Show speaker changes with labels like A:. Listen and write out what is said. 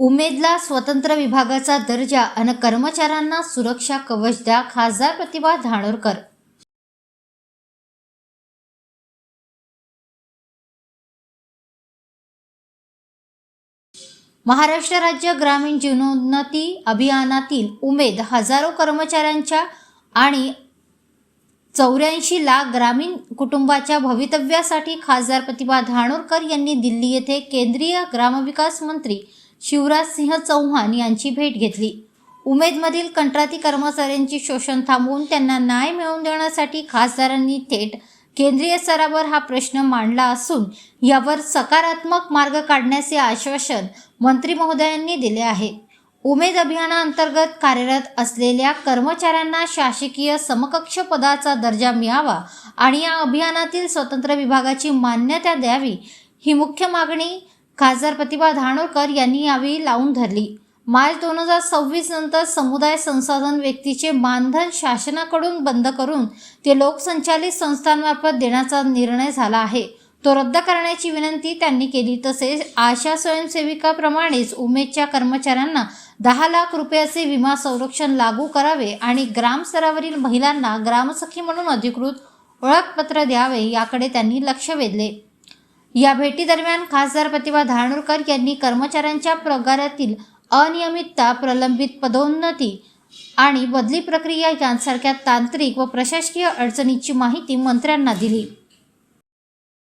A: उमेदला स्वतंत्र विभागाचा दर्जा आणि कर्मचाऱ्यांना सुरक्षा कवच द्या खासदार प्रतिभा धानोरकर. महाराष्ट्र राज्य ग्रामीण जीवनोन्नती अभियानातील उमेद हजारो कर्मचाऱ्यांच्या आणि चौऱ्याऐंशी लाख ग्रामीण कुटुंबाच्या भवितव्यासाठी खासदार प्रतिभा धानोरकर यांनी दिल्ली येथे केंद्रीय ग्रामविकास मंत्री शिवराज सिंह चौहान यांची भेट घेतली. उमेदमधील कंत्राटी कर्मचाऱ्यांची शोषण थांबवून त्यांना न्याय मिळवून देण्यासाठी खासदारांनी थेट केंद्रीय स्तरावर हा प्रश्न मांडला असून यावर सकारात्मक मार्ग काढण्याचे आश्वासन मंत्री महोदयांनी दिले आहे. उमेद अभियानाअंतर्गत कार्यरत असलेल्या कर्मचाऱ्यांना शासकीय समकक्ष पदाचा दर्जा मिळावा आणि या अभियानातील स्वतंत्र विभागाची मान्यता द्यावी ही मुख्य मागणी खासदार प्रतिभा धानोरकर यांनी यावेळी लावून धरली. मार्च दोन हजार सव्वीस नंतर समुदाय संसाधन व्यक्तीचे मानधन शासनाकडून बंद करून ते लोकसंचालित संस्थांमार्फत देण्याचा निर्णय झाला आहे. तो रद्द करण्याची विनंती त्यांनी केली. तसेच आशा स्वयंसेविकाप्रमाणेच उमेदच्या कर्मचाऱ्यांना दहा लाख रुपयाचे विमा संरक्षण लागू करावे आणि ग्रामस्तरावरील महिलांना ग्रामसखी म्हणून अधिकृत ओळखपत्र द्यावे याकडे त्यांनी लक्ष वेधले. या भेटीदरम्यान खासदार प्रतिभा धारणूरकर यांनी कर्मचाऱ्यांच्या पगारातील अनियमितता प्रलंबित पदोन्नती आणि बदली प्रक्रिया यांसारख्या तांत्रिक व प्रशासकीय अडचणीची माहिती मंत्र्यांना दिली.